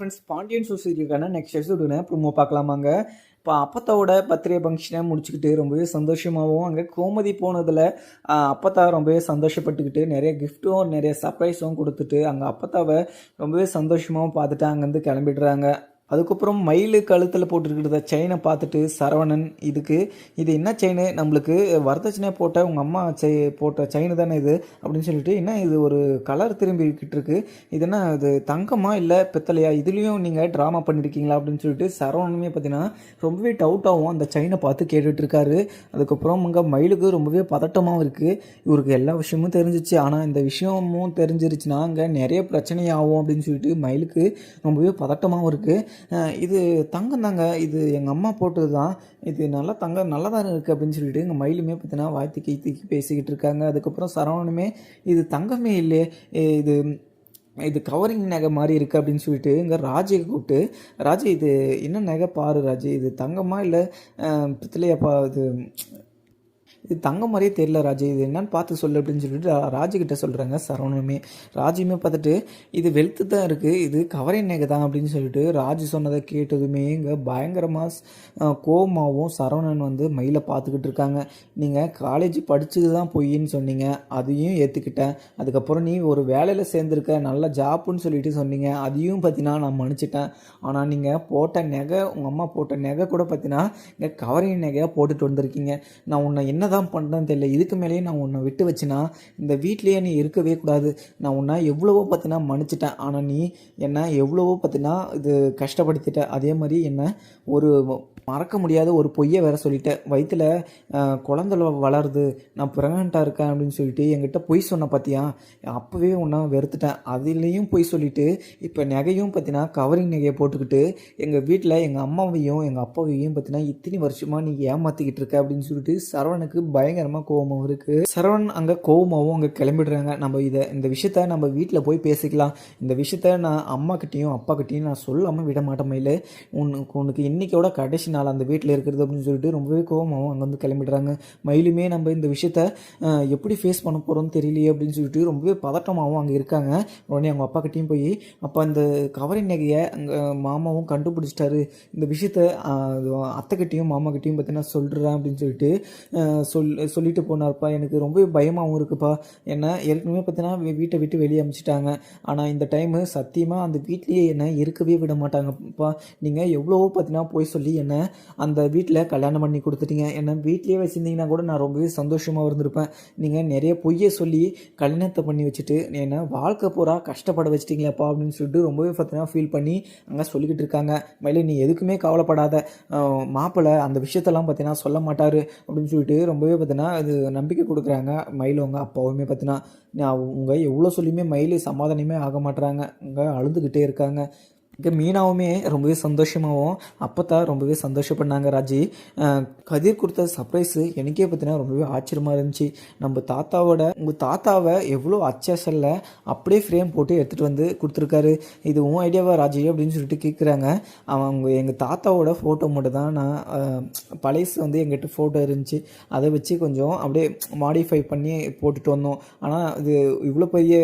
Friends Pandian சொசைட்டிக்கான next எபிசோடுன promo பார்க்கலாமாங்க. இப்போ அப்பத்தாவோட பர்த்டே ஃபங்க்ஷனை முடிச்சுக்கிட்டு ரொம்பவே சந்தோஷமாகவும் அங்கே கோமதி போனதில் அப்பத்தா ரொம்பவே சந்தோஷப்பட்டுக்கிட்டு நிறைய கிஃப்ட்டும் நிறைய சர்ப்ரைஸும் கொடுத்துட்டு அங்கே அப்பத்தாவை ரொம்பவே சந்தோஷமாகவும் பார்த்துட்டு அங்கேருந்து கிளம்பிடுறாங்க. அதுக்கப்புறம் மயில் கழுத்தில் போட்டுருக்கிறத செயினை பார்த்துட்டு சரவணன் இதுக்கு இது என்ன செயின் நம்மளுக்கு வரதட்சணையாக போட்ட உங்கள் அம்மா செய் போட்ட செயின் தானே இது? அப்படின்னு சொல்லிட்டு என்ன இது ஒரு கலர் திரும்பிக்கிட்டு இருக்கு? இது என்ன இது தங்கமா இல்லை பித்தலையா இதுலேயும் நீங்கள் ட்ராமா பண்ணியிருக்கீங்களா அப்படின்னு சொல்லிட்டு சரவணனுமே பார்த்தீங்கன்னா ரொம்பவே டவுட்டாகவும் அந்த செயினை பார்த்து கேட்டுட்ருக்காரு அதுக்கப்புறம் அங்கே மயிலுக்கு ரொம்பவே பதட்டமாகவும் இருக்குது இவருக்கு எல்லா விஷயமும் தெரிஞ்சிச்சு. ஆனால் இந்த விஷயமும் தெரிஞ்சிருச்சுன்னா அங்கே நிறைய பிரச்சனையாகும் அப்படின்னு சொல்லிட்டு மயிலுக்கு ரொம்பவே பதட்டமாகவும் இருக்குது இது தங்கம் தாங்க. இது எங்கள் அம்மா போட்டது தான். இது நல்லா தங்கம் நல்லா தான் இருக்குது அப்படின்னு சொல்லிட்டு எங்கள் மயிலுமே பார்த்தீங்கன்னா வாய்த்து கை தூக்கி பேசிக்கிட்டு இருக்காங்க. அதுக்கப்புறம் சரவணனுமே இது தங்கமே இல்லையே இது இது கவரிங் நகை மாதிரி இருக்குது அப்படின்னு சொல்லிட்டு இங்கே ராஜை கூப்பிட்டு ராஜே இது என்ன நகை பாரு ராஜி? இது தங்கமா இல்லை பித்தளையாப்பா இது இது தங்க மாதிரியே தெரியல ராஜி. இது என்னன்னு பார்த்து சொல்லு அப்படின்னு சொல்லிட்டு ராஜுக்கிட்ட சொல்கிறாங்க சரவணனுமே ராஜுமே பார்த்துட்டு இது வெளுத்து தான் இருக்குது இது கவரை நெகை தான் அப்படின்னு சொல்லிட்டு ராஜு சொன்னதை கேட்டதுமே இங்கே பயங்கரமாக கோமாவும் சரவணன் வந்து மயிலை பார்த்துக்கிட்டு இருக்காங்க. நீங்கள் காலேஜ் படிச்சது தான் பொய்ன்னு சொன்னீங்க. அதையும் ஏற்றுக்கிட்டேன் அதுக்கப்புறம் நீ ஒரு வேலையில் சேர்ந்துருக்க நல்ல ஜாப்புன்னு சொல்லிட்டு சொன்னீங்க. அதையும் பார்த்தீங்கன்னா நான் மன்னிச்சிட்டேன். ஆனால் நீங்கள் போட்ட நெகை உங்கள் அம்மா போட்ட நெகை கூட பார்த்தீங்கன்னா இங்கே கவரிங் நெகையாக போட்டுட்டு வந்திருக்கீங்க. நான் உன்னை என்ன தான் பண்ணுறேன்னு தெரியல. இதுக்கு மேலேயே நான் உன்னை விட்டு வச்சுனா இந்த வீட்லேயே நீ இருக்கவே கூடாது. நான் உன்னை எவ்வளவோ பார்த்தினா மன்னிச்சிட்டேன். ஆனால் நீ என்ன எவ்வளவோ பார்த்தினா இது கஷ்டப்படுத்திட்ட. அதே மாதிரி என்ன ஒரு மறக்க முடியாத ஒரு பொய்யை வேற சொல்லிட்டேன் வயிற்றுல குழந்தை வளருது. நான் ப்ரெக்னெண்ட்டாக இருக்கேன் அப்படின்னு சொல்லிட்டு என்கிட்ட பொய் சொன்ன பார்த்தியா அப்போவே ஒன்றா வெறுத்துட்டேன். அதுலேயும் பொய் சொல்லிட்டு இப்போ நகையும் பார்த்தீங்கன்னா கவரிங் நகையை போட்டுக்கிட்டு எங்கள் வீட்டில் எங்கள் அம்மாவையும் எங்கள் அப்பாவையும் பார்த்தினா இத்தனை வருஷமாக நீ ஏமாற்றிக்கிட்டு இருக்க அப்படின்னு சொல்லிட்டு சரவணுக்கு பயங்கரமாக கோவமாகவும் இருக்குது சரவணன் அங்கே கோவமாகவும் அங்கே கிளம்பிடுறாங்க. நம்ம இதை இந்த விஷயத்த நம்ம வீட்டில் போய் பேசிக்கலாம். இந்த விஷயத்த நான் அம்மாக்கிட்டேயும் அப்பாக்கிட்டேயும் நான் சொல்லாமல் விட மாட்டேன் மயிலு உனக்கு உனக்கு இன்னைக்கோட கடைசி நாள் அந்த வீட்டில் இருக்கிறது அப்படின்னு சொல்லிட்டு ரொம்பவே கோவமாகவும் அங்கே வந்து கிளம்பிடுறாங்க. மயிலுமே நம்ம இந்த விஷயத்த எப்படி ஃபேஸ் பண்ண போகிறோம்னு தெரியலையே அப்படின்னு சொல்லிட்டு ரொம்பவே பதட்டமாகவும் அங்கே இருக்காங்க. உடனே அவங்க அப்பாக்கிட்டேயும் போய் அப்போ அந்த கவரி நகையை அங்கே மாமாவும் கண்டுபிடிச்சிட்டாரு. இந்த விஷயத்த அத்தைக்கிட்டையும் அத்தைக்கிட்டேயும் மாமாக்கிட்டேயும் பார்த்தீங்கன்னா சொல்கிறேன் அப்படின்னு சொல்லிட்டு சொல் சொல்லிட்டு போனார்ப்பா. எனக்கு ரொம்பவே பயமாகவும் இருக்குப்பா. என்ன ஏற்கனவே பார்த்தீங்கன்னா வீட்டை விட்டு வெளியே அமைச்சிட்டாங்க. ஆனால் இந்த டைமு சத்தியமாக அந்த வீட்லேயே என்ன இருக்கவே விட மாட்டாங்கப்பா. நீங்கள் எவ்வளவோ பார்த்தீங்கன்னா போய் சொல்லி என்ன அந்த வீட்டில் கல்யாணம் பண்ணி கொடுத்துட்டீங்க. என்ன வீட்லேயே வச்சுருந்தீங்கன்னா கூட நான் ரொம்பவே சந்தோஷமாக இருந்திருப்பேன். நீங்கள் நிறைய பொய்யை சொல்லி கல்யாணத்தை பண்ணி வச்சுட்டு என்ன வாழ்க்கை பூரா கஷ்டப்பட வச்சிட்டிங்களேப்பா அப்படின்னு சொல்லிட்டு ரொம்பவே பார்த்தீங்கன்னா ஃபீல் பண்ணி அங்கே சொல்லிக்கிட்டு இருக்காங்க. மேலே நீ எதுக்குமே கவலைப்படாத. மாப்பிள்ளை அந்த விஷயத்தெல்லாம் பார்த்தீங்கன்னா சொல்ல மாட்டார் அப்படின்னு சொல்லிட்டு ரொம்பவே பார்த்தீங்கன்னா இது நம்பிக்கை கொடுக்குறாங்க. மயிலவங்க அப்பாவுமே பார்த்தீங்கன்னா அவங்க எவ்வளோ சொல்லியுமே மயில் சமாதானமே ஆக மாட்டுறாங்க அங்கே அழுதுகிட்டே இருக்காங்க. இங்கே மீனாவுமே ரொம்பவே சந்தோஷமாகவும் அப்பத்தான் ரொம்பவே சந்தோஷப்படினாங்க ராஜி. கதிர் கொடுத்த சர்ப்ரைஸு எனக்கே பார்த்தீங்கன்னா ரொம்பவே ஆச்சரியமாக இருந்துச்சு. நம்ம தாத்தாவோட உங்கள் தாத்தாவை எவ்வளோ அச்சல்ல அப்படியே ஃப்ரேம் போட்டு எடுத்துகிட்டு வந்து கொடுத்துருக்காரு. இது உன் ஐடியாவா ராஜி அப்படின்னு சொல்லிட்டு கேட்குறாங்க அவங்க எங்கள் தாத்தாவோட ஃபோட்டோ மட்டும் தான் நான் அஹ், பழசு வந்து எங்கிட்ட ஃபோட்டோ இருந்துச்சு. அதை வச்சு கொஞ்சம் அப்படியே மாடிஃபை பண்ணி போட்டுட்டு வந்தோம். ஆனால் இது இவ்வளோ பெரிய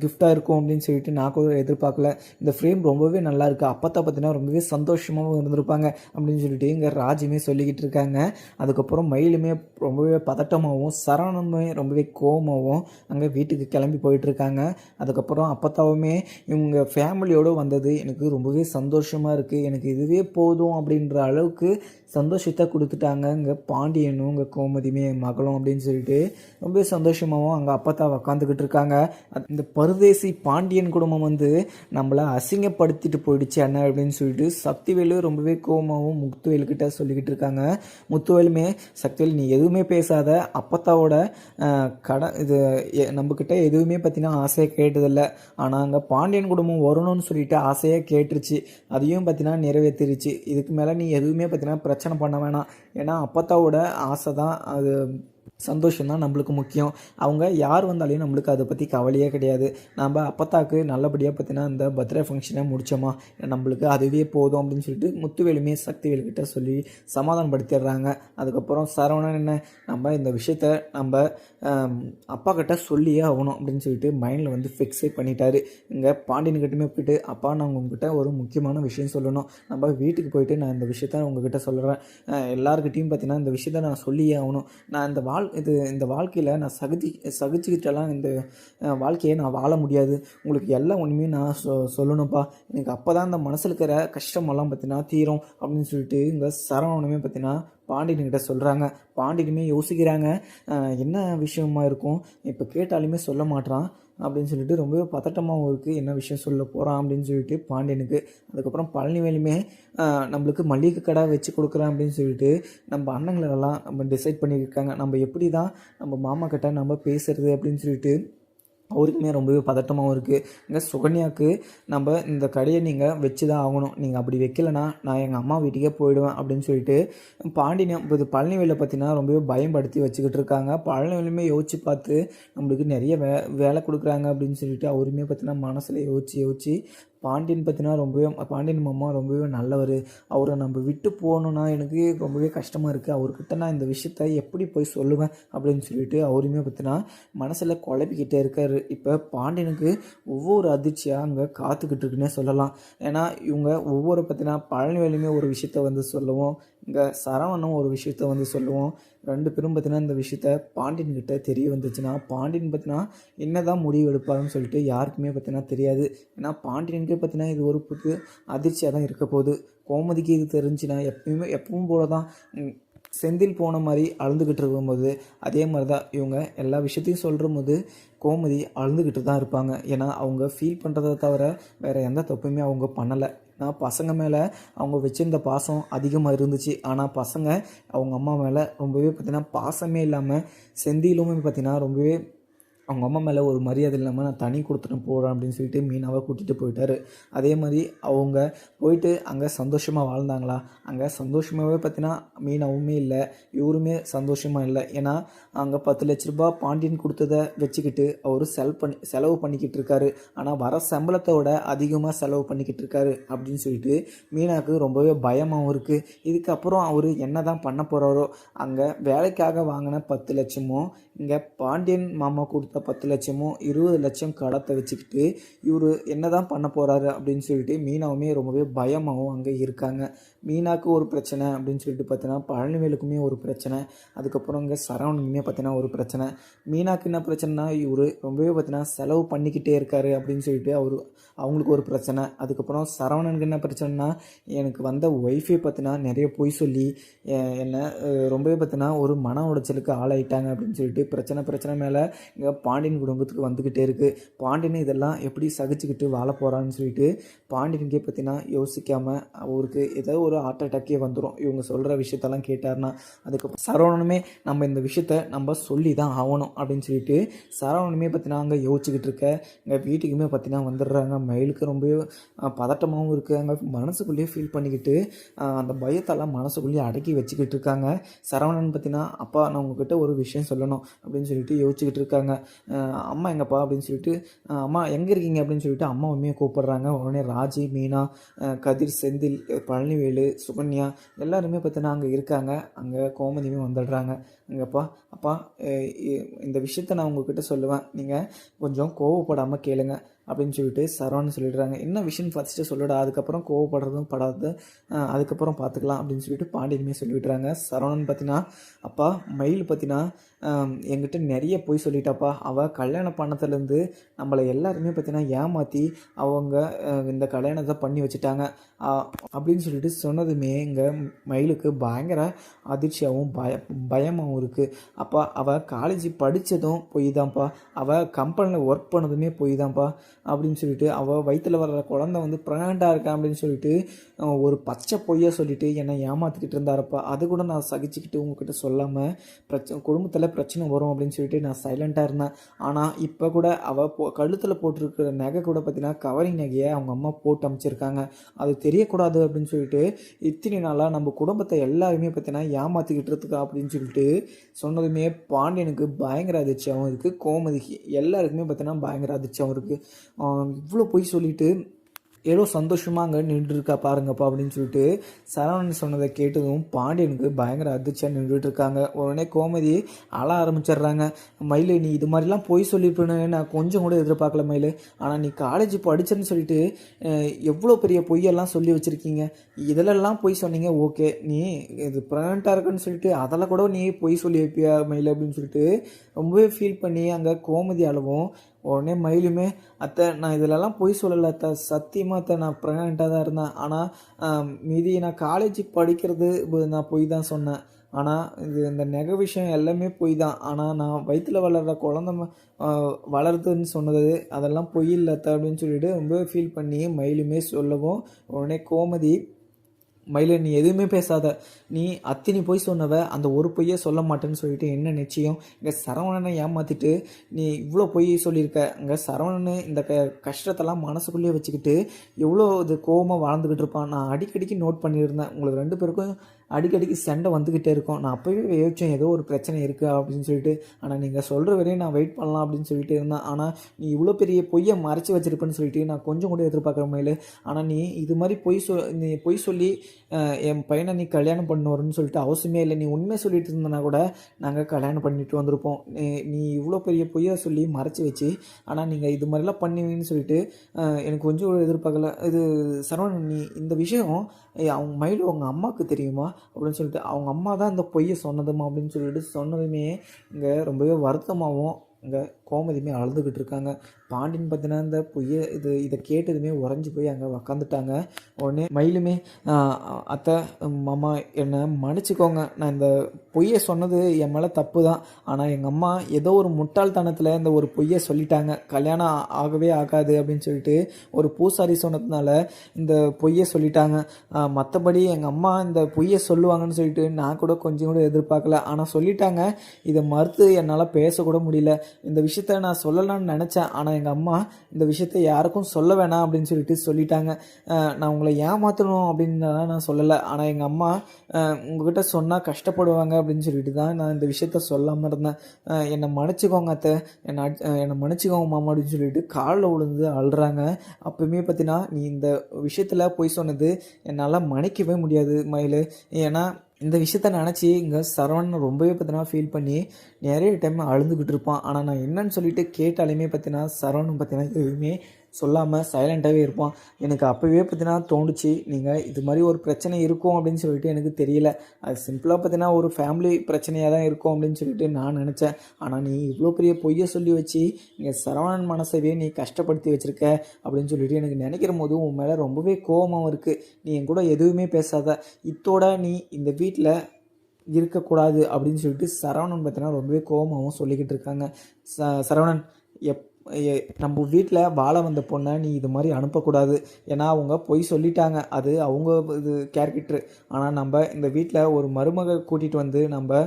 கிஃப்டாக இருக்கும் அப்படின்னு சொல்லிட்டு நான் கூட எதிர்பார்க்கல. இந்த ஃப்ரேம் ரொம்பவே நல்லா இருக்கு அப்பத்தா பார்த்தீங்கன்னா ரொம்பவே சந்தோஷமாகவும் இருந்திருப்பாங்க அப்படின்னு சொல்லிட்டு இங்கே ராஜுமே சொல்லிக்கிட்டு இருக்காங்க. அதுக்கப்புறம் மயிலுமே ரொம்பவே பதட்டமாகவும் சரவணனுமே ரொம்பவே கோவமாகவும் அங்கே வீட்டுக்கு கிளம்பி போயிட்டு இருக்காங்க அதுக்கப்புறம் அப்பத்தாவுமே இவங்க ஃபேமிலியோடு வந்தது எனக்கு ரொம்பவே சந்தோஷமாக இருக்குது எனக்கு இதுவே போதும் அப்படின்ற அளவுக்கு சந்தோஷத்தை கொடுத்துட்டாங்க. இங்கே பாண்டியனும் இங்கே கோமதியுமே மகளும் அப்படின்னு சொல்லிட்டு ரொம்பவே சந்தோஷமாகவும் அங்கே அப்பத்தா உக்காந்துக்கிட்டு இருக்காங்க. இந்த பரதேசி பாண்டியன் குடும்பம் வந்து நம்மளை அசிங்கப்படுத்திட்டு போயிடுச்சு அண்ணா அப்படின்னு சொல்லிட்டு சக்திவேலு ரொம்பவே கோபமாகவும் முத்துவேலுக்கிட்ட சொல்லிக்கிட்டு இருக்காங்க. முத்துவேலுமே சக்திவேல் நீ எதுவுமே பேசாத. அப்பத்தாவோட கடன் இது எ- நம்மக்கிட்ட எதுவுமே பார்த்தீங்கன்னா ஆசையாக கேட்டதில்ல. ஆனால் அங்கே பாண்டியன் குடும்பம் வரணும்னு சொல்லிட்டு ஆசையாக கேட்டுருச்சு. அதையும் பார்த்தீங்கன்னா நிறைவேற்றிருச்சு இதுக்கு மேலே நீ எதுவுமே பார்த்தீங்கன்னா பிரச்சனை பண்ண வேணாம். ஏன்னா அப்பத்தாவோட ஆசை தான் அது சந்தோஷம் தான் நம்மளுக்கு முக்கியம். அவங்க யார் வந்தாலையும் நம்மளுக்கு அதை பற்றி கவலையே கிடையாது. நம்ம அப்பத்தாக்கு நல்லபடியாக பார்த்தீங்கன்னா இந்த பர்த்டே ஃபங்க்ஷனை முடித்தோமா நம்மளுக்கு அதுவே போதும் அப்படின்னு சொல்லிட்டு முத்துவேலுமே சக்திவேலுக்கிட்ட சொல்லி சமாதானப்படுத்திடுறாங்க. அதுக்கப்புறம் சரவணன் என்ன? நம்ம இந்த விஷயத்த நம்ம அப்பா கிட்ட சொல்லியே ஆகணும் அப்படின்னு சொல்லிட்டு மைண்டில் வந்து ஃபிக்ஸே பண்ணிட்டாரு. இங்கே பாண்டியன்கிட்டயுமே போயிட்டு அப்பா நான் உங்ககிட்ட ஒரு முக்கியமான விஷயம் சொல்லணும். நம்ம வீட்டுக்கு போயிட்டு நான் இந்த விஷயத்த உங்ககிட்ட சொல்கிறேன் எல்லாருக்கிட்டையும் பார்த்தீங்கன்னா இந்த விஷயத்த நான் சொல்லியே ஆகணும். நான் இந்த வாழ் இது இந்த வாழ்க்கையில் நான் சகிச்சு சகிச்சுக்கிட்டெல்லாம் இந்த வாழ்க்கையை நான் வாழ முடியாது. உங்களுக்கு எல்லா ஒன்றுமே நான் சொ சொல்லணும்ப்பா. எனக்கு அப்போ தான் இந்த மனசில் இருக்கிற கஷ்டமெல்லாம் பார்த்தீங்கன்னா தீரும் அப்படின்னு சொல்லிட்டு இங்கே சரவணமே பார்த்தீங்கன்னா பாண்டியன்கிட்ட சொல்கிறாங்க பாண்டியனுமே யோசிக்கிறாங்க. என்ன விஷயமா இருக்கும்? இப்போ கேட்டாலுமே சொல்ல மாட்றான். அப்படின்னு சொல்லிட்டு ரொம்பவே பதட்டமாகவும் இருக்குது என்ன விஷயம் சொல்ல போகிறான் அப்படின்னு சொல்லிட்டு பாண்டியனுக்கு. அதுக்கப்புறம் பழனிவேலுமே நம்மளுக்கு மளிகை கடை வச்சு கொடுக்குறேன் அப்படின்னு சொல்லிட்டு நம்ம அண்ணங்களெல்லாம் நம்ம டிசைட் பண்ணியிருக்காங்க. நம்ம எப்படி தான் நம்ம மாமா கிட்ட நம்ம பேசுறது அப்படின்னு சொல்லிட்டு அவருக்குமே ரொம்பவே பதட்டமாகவும் இருக்குது இங்கே சுகன்யாவுக்கு நம்ம இந்த கடையை நீங்கள் வச்சு தான் ஆகணும். நீங்கள் அப்படி வைக்கலனா நான் எங்கள் அம்மா வீட்டுக்கே போயிடுவேன் அப்படின்னு சொல்லிட்டு பாண்டியன் இப்போ இது பழனிவேலை பார்த்தீங்கன்னா ரொம்பவே பயன்படுத்தி வச்சுக்கிட்டு இருக்காங்க. பழனிவேலுமே யோசிச்சு பார்த்து நம்மளுக்கு நிறைய வே வேலை கொடுக்குறாங்க அப்படின்னு சொல்லிட்டு அவருமே பார்த்தீங்கன்னா மனசில் யோசிச்சு யோசிச்சு பாண்டியன் பார்த்தீங்கன்னா ரொம்பவே பாண்டியன் மாமா ரொம்பவே நல்லவர். அவரை நம்ம விட்டு போகணுன்னா எனக்கு ரொம்பவே கஷ்டமாக இருக்குது அவர்கிட்ட நான் இந்த விஷயத்த எப்படி போய் சொல்லுவேன் அப்படின்னு சொல்லிட்டு அவருமே பார்த்தீங்கன்னா மனசில் குழப்பிக்கிட்டே இருக்கார். இப்போ பாண்டியனுக்கு ஒவ்வொரு அதிர்ச்சியாக அங்கே காத்துக்கிட்டு இருக்குன்னே சொல்லலாம். ஏன்னா இவங்க ஒவ்வொரு பார்த்தீங்கன்னா பழனிவேலுமே ஒரு விஷயத்த வந்து சொல்லுவோம். இங்கே சரவணம் ஒரு விஷயத்த வந்து சொல்லுவோம். ரெண்டு பேரும் பார்த்தீங்கன்னா இந்த விஷயத்த பாண்டியன்கிட்ட தெரிய வந்துச்சுன்னா பாண்டியன் பார்த்தீங்கன்னா என்னதான் முடிவு எடுப்பாருன்னு சொல்லிட்டு யாருக்குமே பார்த்தீங்கன்னா தெரியாது. ஏன்னா பாண்டியனுக்கே பார்த்தீங்கன்னா இது ஒரு புது அதிர்ச்சியாக தான் இருக்க போகுது. கோமதிக்கு இது தெரிஞ்சுன்னா எப்பயுமே எப்பவும் போல தான் செந்தில் போன மாதிரி அழுந்துக்கிட்டு இருக்கும்போது அதே மாதிரி தான் இவங்க எல்லா விஷயத்தையும் சொல்கிற போது கோமதி அழுந்துக்கிட்டு தான் இருப்பாங்க. ஏன்னா அவங்க ஃபீல் பண்ணுறத தவிர வேறு எந்த தப்புமே அவங்க பண்ணலை. நான் பசங்க மேலே அவங்க வச்சிருந்த பாசம் அதிகமாக இருந்துச்சு. ஆனால் பசங்க அவங்க அம்மா மேலே ரொம்பவே பார்த்தீங்கன்னா பாசமே இல்லாமல் செந்திலுமே பார்த்தீங்கன்னா ரொம்பவே அவங்க அம்மா மேலே ஒரு மரியாதை இல்லாமல் நான் தனி கொடுத்துட்டு போகிறேன் அப்படின்னு சொல்லிட்டு மீனாவை கூட்டிகிட்டு போயிட்டாரு. அதே மாதிரி அவங்க போயிட்டு அங்கே சந்தோஷமாக வாழ்ந்தாங்களா? அங்கே சந்தோஷமாகவே பார்த்தீங்கன்னா மீனாவுமே இல்லை இவருமே சந்தோஷமாக இல்லை. ஏன்னா அங்கே பத்து லட்ச ரூபா பாண்டியன் கொடுத்ததை வச்சுக்கிட்டு அவர் செல் பண்ணி செலவு பண்ணிக்கிட்டு இருக்காரு. ஆனால் வர சம்பளத்தை விட அதிகமாக செலவு பண்ணிக்கிட்டு இருக்காரு அப்படின்னு சொல்லிட்டு மீனாவுக்கு ரொம்பவே பயமாகவும் இருக்குது இதுக்கப்புறம் அவர் என்ன தான் பண்ண போகிறாரோ அங்கே வேலைக்காக வாங்கின பத்து லட்சமும் இங்கே பாண்டியன் மாமா கொடுத்த பத்து லட்சமும் இருபது லட்சம் கடத்தை வச்சுக்கிட்டு இவர் என்ன தான் பண்ண போகிறாரு அப்படின்னு சொல்லிட்டு மீனாவுமே ரொம்பவே பயமாகவும் அங்கே இருக்காங்க. மீனாக்கு ஒரு பிரச்சனை அப்படின்னு சொல்லிட்டு பார்த்தீங்கன்னா பழனிவேலுக்குமே ஒரு பிரச்சனை. அதுக்கப்புறம் இங்கே சரவணனுக்குமே பார்த்தீங்கன்னா ஒரு பிரச்சனை. மீனாக்கு என்ன பிரச்சனைனா இவர் ரொம்பவே பார்த்தீங்கன்னா செலவு பண்ணிக்கிட்டே இருக்காரு அப்படின்னு சொல்லிட்டு அவர் அவங்களுக்கு ஒரு பிரச்சனை. அதுக்கப்புறம் சரவணனுக்கு என்ன பிரச்சனைனா எனக்கு வந்த ஒய்ஃபை பார்த்தீங்கன்னா நிறைய பொய் சொல்லி என்னை ரொம்பவே பார்த்தீங்கன்னா ஒரு மன உளைச்சலுக்கு ஆளாயிட்டாங்க அப்படின்னு சொல்லிட்டு பிரச்சனை பிரச்சனை மேலே இங்கே பாண்டியன் குடும்பத்துக்கு வந்துக்கிட்டே இருக்குது பாண்டியன் இதெல்லாம் எப்படி சகிச்சுக்கிட்டு வாழ போகிறான்னு சொல்லிட்டு பாண்டியனுக்கே பார்த்தீங்கன்னா யோசிக்காமல் அவருக்கு ஏதோ ஒரு ஹார்ட் அட்டாக்கே வந்துடும் இவங்க சொல்கிற விஷயத்தெல்லாம் கேட்டார்னா அதுக்கப்புறம் சரவணனுமே நம்ம இந்த விஷயத்த நம்ம சொல்லி தான் ஆகணும் அப்படின்னு சொல்லிட்டு சரவணனுமே பார்த்தீங்கன்னா அங்கே யோசிச்சுக்கிட்டு இருக்க. எங்கள் வீட்டுக்குமே பார்த்தீங்கன்னா வந்துடுறாங்க. மயிலுக்கு ரொம்பவே பதட்டமாகவும் இருக்குது அங்கே மனசுக்குள்ளேயே ஃபீல் பண்ணிக்கிட்டு அந்த பயத்தெல்லாம் மனசுக்குள்ளேயே அடக்கி வச்சுக்கிட்டு இருக்காங்க. சரவணன் பார்த்தீங்கன்னா அப்பா நான் உங்ககிட்ட ஒரு விஷயம் சொல்லணும் அப்படின்னு சொல்லிட்டு யோசிச்சுக்கிட்டு இருக்காங்க. அம்மா எங்கப்பா? அப்படின்னு சொல்லிட்டு அம்மா எங்கே இருக்கீங்க? அப்படின்னு சொல்லிட்டு அம்மாவுமே கூப்பிடுறாங்க. உடனே ராஜி மீனா கதிர் செந்தில் பழனிவேலு சுகன்யா எல்லாருமே பார்த்தினா அங்கே இருக்காங்க. அங்கே கோமதியுமே வந்துடுறாங்க. அங்கேப்பா அப்பா இந்த விஷயத்த நான் உங்ககிட்ட சொல்லுவேன். நீங்கள் கொஞ்சம் கோவப்படாமல் கேளுங்கள் அப்படின்னு சொல்லிட்டு சரவணன் சொல்லிடுறாங்க. என்ன விஷயம் ஃபஸ்ட்டு சொல்லிடா அதுக்கப்புறம் கோவப்படுறதும் படாது அதுக்கப்புறம் பார்த்துக்கலாம் அப்படின்னு சொல்லிட்டு பாண்டியனுமே சொல்லிவிடுறாங்க. சரவணன் பார்த்தீங்கன்னா அப்பா மயில் பார்த்தீங்கன்னா எங்கிட்ட நிறைய போய் சொல்லிட்டாப்பா. அவள் கல்யாண பணத்துலேருந்து நம்மளை எல்லாருமே பார்த்தீங்கன்னா ஏமாற்றி அவங்க இந்த கல்யாணத்தை பண்ணி வச்சுட்டாங்க. அப்படின்னு சொல்லிட்டு சொன்னதுமே இங்கே மயிலுக்கு பயங்கர அதிர்ச்சியாகவும் பய பயமாகவும் இருக்குது அப்பா அவள் காலேஜ் படித்ததும் பொய் தான்ப்பா அவள் கம்பெனியில் ஒர்க் பண்ணதுமே பொய் தான்ப்பா அப்படின்னு சொல்லிட்டு அவள் வயிற்றில் வர்ற குழந்தை வந்து ப்ரெக்னெண்ட்டாக இருக்கா அப்படின்னு சொல்லிட்டு ஒரு பச்சை பொய்யை சொல்லிட்டு என்னை ஏமாற்றிக்கிட்டு இருந்தாரப்பா. அது கூட நான் சகிச்சுக்கிட்டு உங்ககிட்ட சொல்லாமல் பிரச்சனை குடும்பத்தில் பிரச்சனை வரும் அப்படின்னு சொல்லிட்டு நான் சைலண்ட்டாக இருந்தேன். ஆனால் இப்போ கூட அவள் போ கழுத்தில் போட்டிருக்கிற நகை கூட பார்த்தீங்கன்னா கவரிங் நகையை அவங்க அம்மா போட்டு அமைச்சிருக்காங்க. அது தெரியக்கூடாது அப்படின்னு சொல்லிட்டு இத்தனை நாளாக நம்ம குடும்பத்தை எல்லாருமே பார்த்தீங்கன்னா ஏமாற்றிக்கிட்டு இருக்கா அப்படின்னு சொல்லிட்டு சொன்னதுமே பாண்டியனுக்கு பயங்கர அதிர்ச்சியாகவும் இருக்குது கோமதிக்கு எல்லாருக்குமே பார்த்தீங்கன்னா பயங்கர அதிர்ச்சியாகவும் இருக்குது இவ்வளோ பொய் சொல்லிட்டு ஏதோ சந்தோஷமாக அங்கே நின்றுருக்கா பாருங்கப்பா அப்படின்னு சொல்லிட்டு சரவணன் சொன்னதை கேட்டதும் பாண்டியனுக்கு பயங்கர அதிர்ச்சியாக நின்றுட்டு இருக்காங்க உடனே கோமதி அழ ஆரம்பிச்சிடுறாங்க. மயில் நீ இது மாதிரிலாம் போய் சொல்லியிருப்பேன்னு நான் கொஞ்சம் கூட எதிர்பார்க்கல மயில். ஆனால் நீ காலேஜ் படிச்சேன்னு சொல்லிட்டு எவ்வளோ பெரிய பொய்யெல்லாம் சொல்லி வச்சுருக்கீங்க? இதிலெல்லாம் பொய் சொன்னீங்க ஓகே. நீ இது ப்ரெக்னெண்ட்டாக இருக்குன்னு சொல்லிட்டு அதெல்லாம் கூட நீ பொய் சொல்லி வைப்பியா மயில் அப்படின்னு சொல்லிட்டு ரொம்பவே ஃபீல் பண்ணி அங்கே கோமதி அளவும் உடனே மயிலுமே அத்தை நான் இதிலெல்லாம் பொய் சொல்லலை அத்தை. சத்தியமாக அத்தை நான் ப்ரெக்னெண்ட்டாக தான் இருந்தேன். ஆனால் மீதி நான் காலேஜ் படிக்கிறது நான் பொய் தான் சொன்னேன். ஆனால் இது இந்த நெகை விஷயம் எல்லாமே பொய் தான். ஆனால் நான் வயிற்றில் வளர்கிற குழந்த வளருதுன்னு சொன்னது அதெல்லாம் பொய் இல்லை அத்தை. அப்படின்னு சொல்லிட்டு ரொம்ப ஃபீல் பண்ணி மயிலுமே சொல்லவும் உடனே கோமதி மயில நீ எதுவுமே பேசாத. நீ அத்தினி போய் சொன்னவ அந்த ஒரு பொய்யை சொல்ல மாட்டேன்னு சொல்லிட்டு என்ன நிச்சயம்? இங்கே சரவணனை ஏமாத்திட்டு நீ இவ்வளோ பொய் சொல்லியிருக்க. அங்கே சரவணன் இந்த க கஷ்டத்தெல்லாம் மனசுக்குள்ளேயே வச்சுக்கிட்டு எவ்வளோ இது கோவமாக வாழ்ந்துக்கிட்டு இருப்பான். நான் அடிக்கடிக்கு நோட் பண்ணியிருந்தேன். உங்களுக்கு ரெண்டு பேருக்கும் அடிக்கடிக்கு சண்டை வந்துக்கிட்டே இருக்கும். நான் அப்போவே யோசிச்சேன் ஏதோ ஒரு பிரச்சனை இருக்குது அப்படின்னு சொல்லிட்டு. ஆனால் நீங்கள் சொல்கிற வரையும் நான் வெயிட் பண்ணலாம் அப்படின்னு சொல்லிட்டு இருந்தேன். ஆனால் நீ இவ்வளோ பெரிய பொய்யை மறைச்சி வச்சிருப்பேன்னு சொல்லிட்டு நான் கொஞ்சம் கூட எதிர்பார்க்குற மாதிரி ஆனால் நீ இது மாதிரி பொய் சொ நீ பொய் சொல்லி என் பையனை நீ கல்யாணம் பண்ணுவருன்னு சொல்லிட்டு அவசியமே இல்லை. நீ உண்மை சொல்லிட்டு இருந்தனா கூட நாங்கள் கல்யாணம் பண்ணிட்டு வந்திருப்போம். நீ- நீ இவ்வளோ பெரிய பொய்யை சொல்லி மறைச்சி வச்சு ஆனால் நீங்கள் இது மாதிரிலாம் பண்ணுவீங்கன்னு சொல்லிட்டு எனக்கு கொஞ்சம் கூட எதிர்பார்க்கல. இது சரவணன் நீ இந்த விஷயம் அவங்க மயிலு அவங்க அம்மாவுக்கு தெரியுமா? அப்படின்னு சொல்லிட்டு அவங்க அம்மா தான் இந்த பொய்யை சொன்னதுமா அப்படின்னு சொல்லிட்டு சொன்னதுமே இங்கே ரொம்பவே வருத்தமாகவும் இங்கே கோமதியுமே அழுதுகிட்டு இருக்காங்க. பாண்டியன் பார்த்தீங்கன்னா இந்த பொய்யை இது இதை கேட்டதுமே உறைஞ்சி போய் அங்கே உக்காந்துட்டாங்க. உடனே மயிலுமே அத்தை மாமா என்னை மன்னிச்சுக்கோங்க. நான் இந்த பொய்யை சொன்னது என் மேலே தப்பு தான். ஆனால் எங்கள் அம்மா ஏதோ ஒரு முட்டாள்தனத்தில் இந்த ஒரு பொய்யை சொல்லிட்டாங்க. கல்யாணம் ஆகவே ஆகாது அப்படின்னு சொல்லிட்டு ஒரு பூசாரி சொன்னதுனால இந்த பொய்யை சொல்லிட்டாங்க. மற்றபடி எங்கள் அம்மா இந்த பொய்யை சொல்லுவாங்கன்னு சொல்லிட்டு நான் கூட கொஞ்சம் கூட எதிர்பார்க்கல. ஆனால் சொல்லிட்டாங்க. இதை மறுத்து என்னால் பேசக்கூட முடியல. இந்த விஷயம் விஷயத்த நான் சொல்லலாம்னு நினச்சேன். ஆனால் எங்கள் அம்மா இந்த விஷயத்த யாருக்கும் சொல்ல வேணாம் அப்படின்னு சொல்லிட்டு சொல்லிட்டாங்க. நான் உங்களை ஏமாற்றணும் அப்படின்னு நான் சொல்லலை. ஆனால் எங்கள் அம்மா உங்ககிட்ட சொன்னால் கஷ்டப்படுவாங்க அப்படின்னு சொல்லிட்டு தான் நான் இந்த விஷயத்த சொல்லாமல் இருந்தேன். என்னை மன்னிச்சுக்கோங்க அத்தை. என்னை என்னை மன்னிச்சுக்கோங்க மாமா அப்படின்னு சொல்லிட்டு காலில் விழுந்து அழுறாங்க. அப்பயுமே பார்த்தீங்கன்னா நீ இந்த விஷயத்தில் போய் சொன்னது என்னால் மன்னிக்கவே முடியாது மயில். ஏன்னா இந்த விஷயத்த நினச்சி இங்கே சரவணன் ரொம்பவே பார்த்தீங்கன்னா ஃபீல் பண்ணி நிறைய டைம் அழுதுகிட்டு இருப்பான். ஆனால் நான் என்னன்னு சொல்லிட்டு கேட்டாலுமே பார்த்தீங்கன்னா சரவணன் பார்த்தீங்கன்னா எதுவுமே சொல்லாமல் சைலண்ட்டாகவே இருப்பான். எனக்கு அப்போவே பார்த்தீங்கன்னா தோணுச்சு நீங்கள் இது மாதிரி ஒரு பிரச்சனை இருக்கும் அப்படின்னு சொல்லிட்டு எனக்கு தெரியல. அது சிம்பிளாக பார்த்தீங்கன்னா ஒரு ஃபேமிலி பிரச்சனையாக தான் இருக்கும் அப்படின்னு சொல்லிட்டு நான் நினச்சேன். ஆனால் நீ இவ்வளோ பெரிய பொய்யை சொல்லி வச்சு நீங்கள் சரவணன் மனசவே நீ கஷ்டப்படுத்தி வச்சுருக்க அப்படின்னு சொல்லிட்டு எனக்கு நினைக்கிற போது உன் மேலே ரொம்பவே கோபமாக இருக்குது நீ என் கூட எதுவுமே பேசாத. இத்தோட நீ இந்த வீட்டில் இருக்கக்கூடாது அப்படின்னு சொல்லிட்டு சரவணன் பார்த்தீங்கன்னா ரொம்பவே கோபமாகவும் சொல்லிக்கிட்டு இருக்காங்க. ச சரவணன் எப் நம்ம வீட்டில் வாழ வந்த பொண்ணை நீ இது மாதிரி அனுப்பக்கூடாது. ஏன்னா அவங்க பொய் சொல்லிட்டாங்க. அது அவங்க இது கேரக்டர் ஆனால் நம்ம இந்த வீட்டில் ஒரு மருமக கூட்டிகிட்டு வந்து நம்ம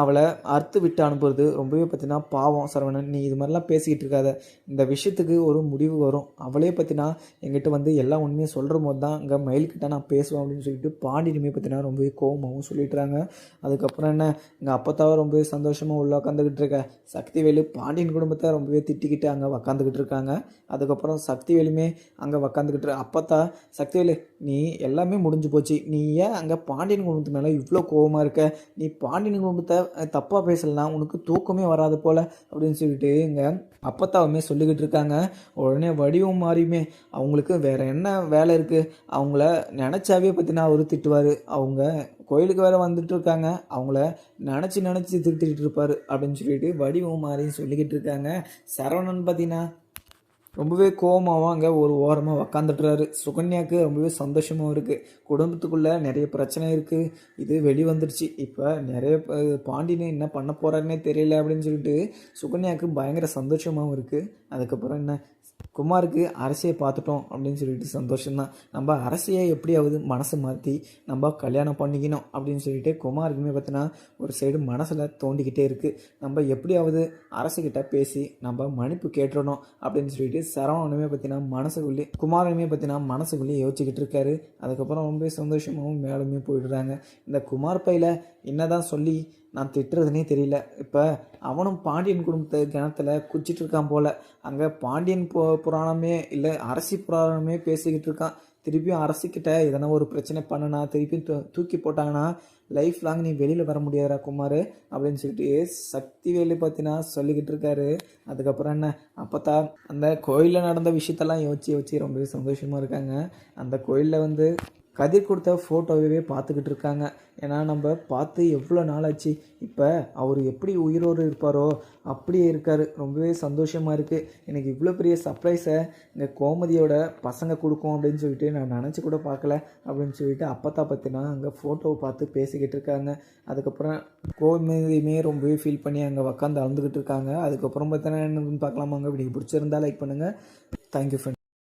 அவளை அறுத்து விட்டு அனுப்புறது ரொம்பவே பார்த்தீங்கன்னா பாவம் சரவணன். நீ இது மாதிரிலாம் பேசிக்கிட்டு இருக்காத. இந்த விஷயத்துக்கு ஒரு முடிவு வரும். அவளே பார்த்தீங்கன்னா எங்கிட்ட வந்து எல்லா உண்மையும் சொல்கிற போது தான் இங்கே மயில்கிட்ட நான் பேசுவேன் அப்படின்னு சொல்லிட்டு பாண்டியனுமே பார்த்தீங்கன்னா ரொம்பவே கோபமாகவும் சொல்லிட்டுறாங்க. அதுக்கப்புறம் என்ன? எங்கள் அப்பத்தாவை ரொம்பவே சந்தோஷமாக உள்ள உட்காந்துக்கிட்டு இருக்க. சக்திவேலு பாண்டியன் குடும்பத்தை ரொம்பவே திட்டிக்கிட்டு அங்கே உக்காந்துக்கிட்டு இருக்காங்க. அதுக்கப்புறம் சக்திவேலுமே அங்கே உக்காந்துக்கிட்டு அப்பத்தா சக்திவேலு நீ எல்லாமே முடிஞ்சு போச்சு. நீ ஏன் அங்கே பாண்டியன் குடும்பத்து மேலே இவ்வளோ கோவமாக இருக்க? நீ பாண்டியன் குடும்பத்தை தப்பாக பேசலாம் உனக்கு தூக்கமே வராது போல் அப்படின்னு சொல்லிட்டு இங்கே அப்பத்தாவுமே சொல்லிக்கிட்டு இருக்காங்க. உடனே வடிவம் மாறியுமே அவங்களுக்கு வேறு என்ன வேலை இருக்குது அவங்கள நினச்சாவே பற்றினா அவர் திட்டுவார். அவங்க கோயிலுக்கு வேறு வந்துட்டு இருக்காங்க அவங்கள நினச்சி நினச்சி திட்டிகிட்டு இருப்பார் அப்படின்னு சொல்லிட்டு வடிவம் மாதிரி சொல்லிக்கிட்டு இருக்காங்க. சரவணன் பார்த்தீங்கன்னா ரொம்பவே கோவமாகவும் அங்கே ஒரு ஓரமாக உக்காந்துட்டுறாரு. சுகன்யாவுக்கு ரொம்பவே சந்தோஷமாகவும் இருக்குது குடும்பத்துக்குள்ளே நிறைய பிரச்சனை இருக்குது இது வெளி வந்துடுச்சு இப்போ நிறைய பாண்டியனை என்ன பண்ண போகிறாருன்னே தெரியல அப்படின்னு சொல்லிட்டு சுகன்யாவுக்கு பயங்கர சந்தோஷமாகவும் இருக்குது அதுக்கப்புறம் என்ன? குமாருக்கு அரசியை பார்த்துட்டோம் அப்படின்னு சொல்லிட்டு சந்தோஷம்தான். நம்ம அரசியை எப்படியாவது மனசை மாற்றி நம்ம கல்யாணம் பண்ணிக்கணும் அப்படின்னு சொல்லிட்டு குமாருக்குமே பார்த்தினா ஒரு சைடு மனசில் தோண்டிக்கிட்டே இருக்குது நம்ம எப்படியாவது அரசுக்கிட்ட பேசி நம்ம மன்னிப்பு கேட்டுறணும் அப்படின்னு சொல்லிட்டு சரவணனுமே பார்த்தீங்கன்னா மனசுக்குள்ளே குமாரனுமே பார்த்தீங்கன்னா மனசுக்குள்ளேயே யோசிச்சுக்கிட்டு இருக்காரு. அதுக்கப்புறம் ரொம்ப சந்தோஷமாகவும் மேலுமே போயிடுறாங்க. இந்த குமார் பையில் என்னதான் சொல்லி நான் திட்டுறதுனே தெரியல. இப்போ அவனும் பாண்டியன் குடும்பத்து கிணத்துல குச்சிட்டு இருக்கான் போல. அங்கே பாண்டியன் போ புராணமே இல்லை அரசி புராணமே பேசிக்கிட்டு இருக்கான். திருப்பியும் அரசிக்கிட்ட எதனா ஒரு பிரச்சனை பண்ணனா திருப்பியும் தூ தூக்கி போட்டாங்கன்னா லைஃப் லாங் நீ வெளியில் வர முடியாதா குமார் அப்படின்னு சொல்லிட்டு சக்தி வேலு பார்த்தினா சொல்லிக்கிட்டு இருக்காரு. அதுக்கப்புறம் என்ன? அப்போ தான் அந்த கோயிலில் நடந்த விஷயத்தெல்லாம் யோசிச்சு யோசிச்சு ரொம்பவே சந்தோஷமாக இருக்காங்க. அந்த கோயிலில் வந்து கதிர் கொடுத்த ஃபோட்டோவே பார்த்துக்கிட்டு இருக்காங்க. ஏன்னா நம்ம பார்த்து எவ்வளோ நாள் ஆச்சு இப்போ அவர் எப்படி உயிரோடு இருப்பாரோ? அப்படியே இருக்கார். ரொம்பவே சந்தோஷமாக இருக்குது எனக்கு இவ்வளோ பெரிய சர்ப்ரைஸை இந்த கோமதியோட பசங்க கொடுக்கும் அப்படின்னு சொல்லிட்டு நான் நினச்சி கூட பார்க்கல. அப்படின்னு சொல்லிட்டு அப்பத்தா பற்றினா அங்கே ஃபோட்டோவை பார்த்து பேசிக்கிட்டு இருக்காங்க. அதுக்கப்புறம் கோமதியுமே ரொம்பவே ஃபீல் பண்ணி அங்கே உக்காந்து அளந்துக்கிட்டு இருக்காங்க. அதுக்கப்புறம் பார்த்தீங்கன்னா என்னன்னு பார்க்கலாமாங்க? இப்படி பிடிச்சிருந்தா லைக் பண்ணுங்கள் தேங்க்யூ ஃப்ரெண்ட்